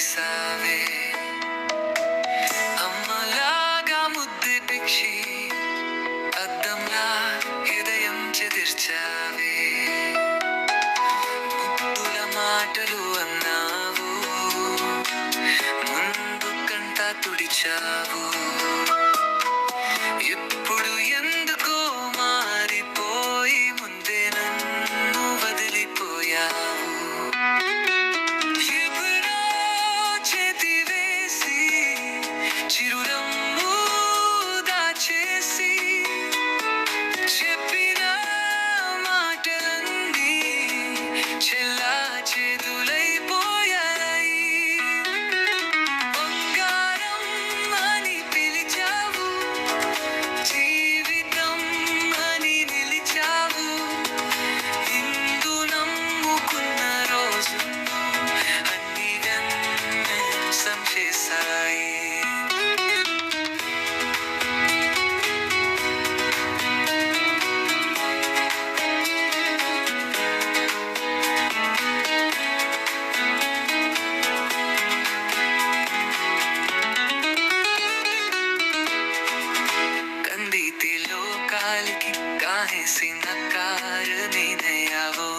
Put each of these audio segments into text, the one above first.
ഈസാവേ അമ്മലാക മുദ്ദ് ഭിക്ഷി അദ്ദംല ഹൃദയം ചെതിർച്ചാവേ മുത്തുല മാറ്റലു അന്നാവൂ ముందు కంట తుడిచావు മനസ്സിനക്കാര് നിനയാവോ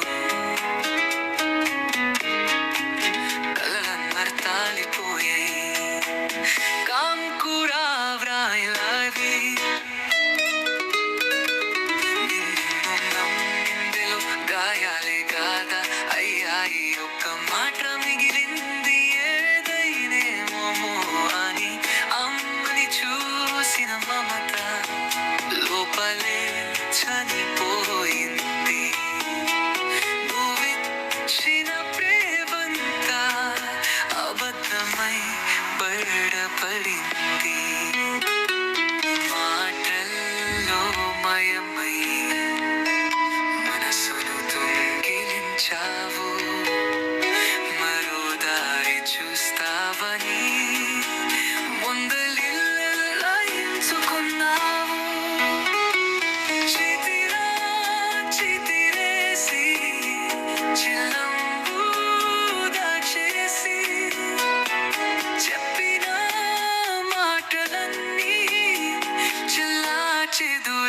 te do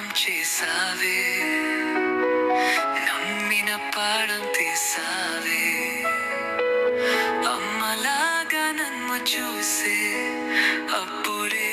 పాఠం చేసావే నమ్మిన పాఠం తీసావే. అమ్మలాగా నన్ను చూసే అప్పుడే